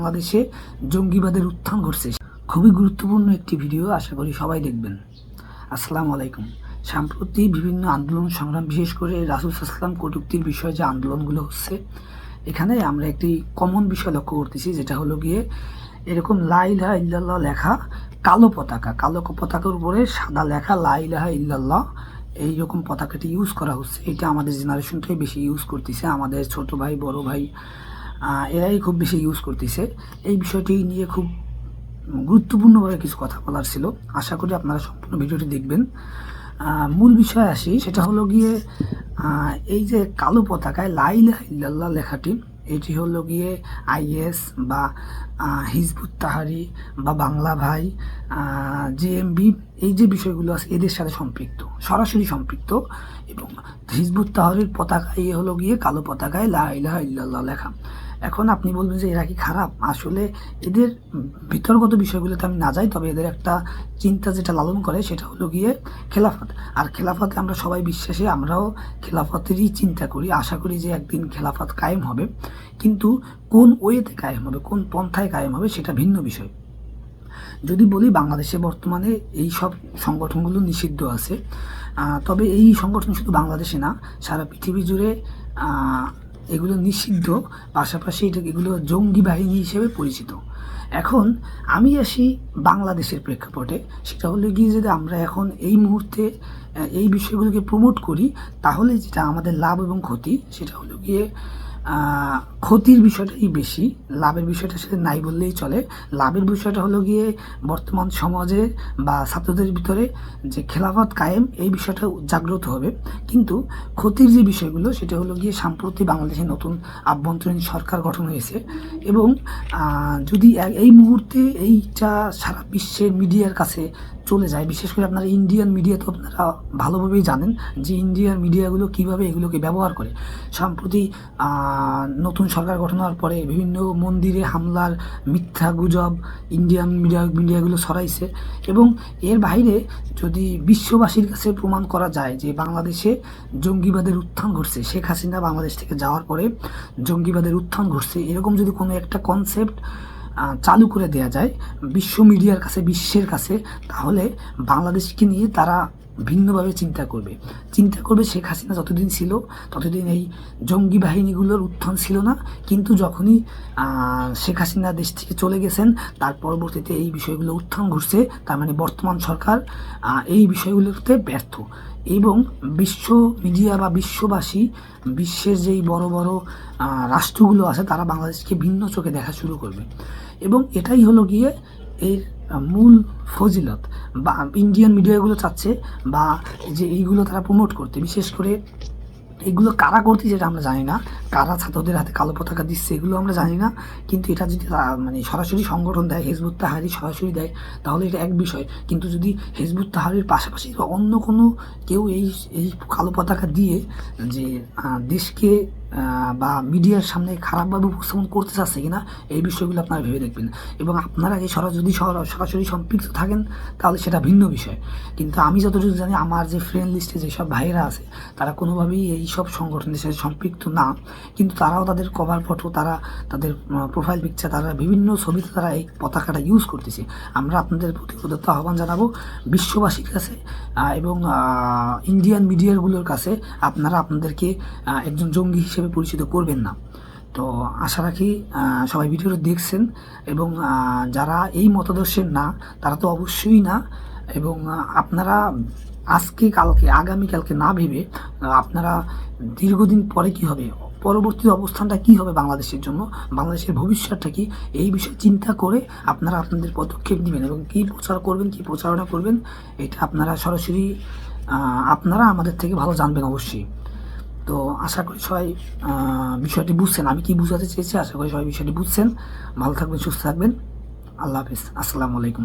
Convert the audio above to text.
বাংলাদেশে জঙ্গিবাদের উত্থান ঘটছে। খুবই গুরুত্বপূর্ণ একটি ভিডিও, আশা করি সবাই দেখবেন। আসসালামু আলাইকুম। সাম্প্রতি বিভিন্ন আন্দোলন সংগ্রাম, বিশেষ করে রাসুল সাল্লাম কটুক্তির বিষয়ে যে আন্দোলনগুলো হচ্ছে, এখানে আমরা একটি কমন বিষয় লক্ষ্য করতেছি, যেটা হলো গিয়ে এরকম লাইলাহা ইল্লাল্লাহ লেখা কালো পতাকা। কালো পতাকার উপরে সাদা লেখা লাইলাহা ইল্লাল্লাহ এইরকম পতাকাটি ইউজ করা হচ্ছে। এটা আমাদের জেনারেশনটাই বেশি ইউজ করতেছে। আমাদের ছোট ভাই, বড় ভাই এরাই খুব বেশি ইউজ করতেছে। এই বিষয়টি নিয়ে খুব গুরুত্বপূর্ণভাবে কিছু কথা বলার ছিল। আশা করি আপনারা সম্পূর্ণ ভিডিওটি দেখবেন। মূল বিষয় আসি, সেটা হলো গিয়ে এই যে কালো পতাকায় লাইলা ইল্লাল্লাহ লেখাটি, এটি হলো গিয়ে আইএস বা হিজবুত তাহারি বা বাংলা ভাই জেএমবি এই যে বিষয়গুলো আছে, এদের সাথে সম্পৃক্ত, সরাসরি সম্পৃক্ত। এবং হিজবুত তাহারির পতাকায় এ হলো গিয়ে কালো পতাকায় লা ইলাহা ইল্লাল্লাহ লেখা। এখন আপনি বলবেন যে এরা কি খারাপ? আসলে এদের বিতর্কত বিষয়গুলোতে আমি না যাই, তবে এদের একটা চিন্তা যেটা লালন করে সেটা হলো গিয়ে খেলাফত। আর খেলাফতে আমরা সবাই বিশ্বাসী, আমরাও খেলাফতেরই চিন্তা করি, আশা করি যে একদিন খেলাফত কায়েম হবে। কিন্তু কোন ওয়েতে কায়েম হবে, কোন পন্থায় কায়েম হবে সেটা ভিন্ন বিষয়। যদি বলি বাংলাদেশে বর্তমানে এই সব সংগঠনগুলো নিষিদ্ধ আছে তবে এই সংগঠন শুধু বাংলাদেশে না, সারা পৃথিবী জুড়ে এগুলো নিষিদ্ধ, পাশাপাশি এটা এগুলো জঙ্গি বাহিনী হিসেবে পরিচিত। এখন আমি আসি বাংলাদেশের প্রেক্ষাপটে, সেটা হলো গিয়ে যদি আমরা এখন এই মুহূর্তে এই বিষয়গুলোকে প্রমোট করি, তাহলে যেটা আমাদের লাভ এবং ক্ষতি, সেটা হলো গিয়ে ক্ষতির বিষয়টাই বেশি, লাভের বিষয়টা সেটা নাই বললেই চলে। লাভের বিষয়টা হলো গিয়ে বর্তমান সমাজে বা ছাত্রদের ভিতরে যে খেলাফত কায়েম, এই বিষয়টা জাগ্রত হবে। কিন্তু ক্ষতির যে বিষয়গুলো, সেটা হলো গিয়ে সাম্প্রতি বাংলাদেশে নতুন আভ্যন্তরীণ সরকার গঠন হয়েছে এবং যদি এই মুহূর্তে এইটা সারা বিশ্বের মিডিয়ার কাছে চলে যায়। বিশেষ করে আপনারা ইন্ডিয়ান মিডিয়া তো আপনারা ভালোভাবেই জানেন যে ইন্ডিয়ান মিডিয়াগুলো কীভাবে এগুলোকে ব্যবহার করে। সম্প্রতি নতুন সরকার গঠন হওয়ার পরে বিভিন্ন মন্দিরে হামলার মিথ্যা গুজব ইন্ডিয়ান মিডিয়া মিডিয়াগুলো ছড়াইছে এবং এর বাইরে যদি বিশ্ববাসীর কাছে প্রমাণ করা যায় যে বাংলাদেশে জঙ্গিবাদের উত্থান ঘটছে, শেখ হাসিনা বাংলাদেশ থেকে যাওয়ার পরে জঙ্গিবাদের উত্থান ঘটছে, এরকম যদি কোনো একটা কনসেপ্ট চালু করে দেয়া যায় বিশ্ব মিডিয়ার কাছে, বিশ্বের কাছে, তাহলে বাংলাদেশকে নিয়ে তারা ভিন্নভাবে চিন্তা করবে। চিন্তা করবে শেখ হাসিনা যতদিন ছিল, ততদিন এই জঙ্গি বাহিনীগুলোর উত্থান ছিল না, কিন্তু যখনই শেখ হাসিনা দেশ থেকে চলে গেছেন, তার পরবর্তীতে এই বিষয়গুলো উত্থান ঘটছে তার মানে বর্তমান সরকার এই বিষয়গুলোতে ব্যর্থ। এবং বিশ্ব মিডিয়া বা বিশ্ববাসী, বিশ্বের যেই বড় বড় রাষ্ট্রগুলো আছে, তারা বাংলাদেশকে ভিন্ন চোখে দেখা শুরু করবে। এবং এটাই হলো গিয়ে এর মূল ফজিলত। বা, ইন্ডিয়ান মিডিয়াগুলো চাচ্ছে বা, যে এইগুলো তারা প্রমোট করতে, বিশেষ করে এগুলো কারা করতে যেটা আমরা জানি না। কারা ছাত্রদের হাতে কালো পতাকা দিচ্ছে এগুলো আমরা জানি না। কিন্তু এটা যদি মানে সরাসরি সংগঠন দেয় হেজবুত তাহারি সরাসরি দেয়, তাহলে এটা এক বিষয়। কিন্তু যদি হেজবুত তাহারির পাশাপাশি অন্য কোনো কেউ এই এই কালো পতাকা দিয়ে যে দেশকে বা মিডিয়ার সামনে খারাপভাবে উপস্থাপন করতে চাচ্ছে কিনা এই বিষয়গুলো আপনারা ভেবে দেখবেন। এবং আপনারা এই সরা যদি সরা- সরাসরি সম্পৃক্ত থাকেন, তাহলে সেটা ভিন্ন বিষয়। কিন্তু আমি যতটুকু জানি, আমার যে ফ্রেন্ড লিস্টে যেসব ভাইয়েরা আছে, তারা কোনোভাবেই এই সব সংগঠনের সাথে সম্পৃক্ত না। কিন্তু তারাও তাদের কভার ফটো তারা তাদের প্রোফাইল পিকচার তারা বিভিন্ন ছবিতে তারা এই পতাকাটা ইউজ করতেছে। আমরা আপনাদের প্রতি উদাত্ত আহ্বান জানাব, বিশ্ববাসীর কাছে এবং ইন্ডিয়ান মিডিয়াগুলোর কাছে আপনারা আপনাদেরকে একজন জঙ্গি হিসেবে পরিচিত করবেন না। তো আশা রাখি সবাই ভিডিওটা দেখছেন এবং যারা এই মতাদর্শের না, তারা তো অবশ্যই না এবং আপনারা আজকে, কালকে আগামীকালকে না ভেবে আপনারা দীর্ঘদিন পরে কি হবে, পরবর্তী অবস্থানটা কি হবে বাংলাদেশের জন্য, বাংলাদেশের ভবিষ্যৎটা কি, এই বিষয়ে চিন্তা করে আপনারা আপনাদের পদক্ষেপ নেবেন এবং কী প্রচার করবেন, কী প্রচারণা করবেন, এটা আপনারা সরাসরি আপনারা আমাদের থেকে ভালো জানবেন অবশ্যই। তো আশা করি সবাই বিষয়টি বুঝছেন। আমি কি বুঝাতে চেয়েছি? আশা করি সবাই বিষয়টি বুঝছেন। ভালো থাকবেন, সুস্থ থাকবেন। আল্লাহ হাফিজ। আসসালামু আলাইকুম।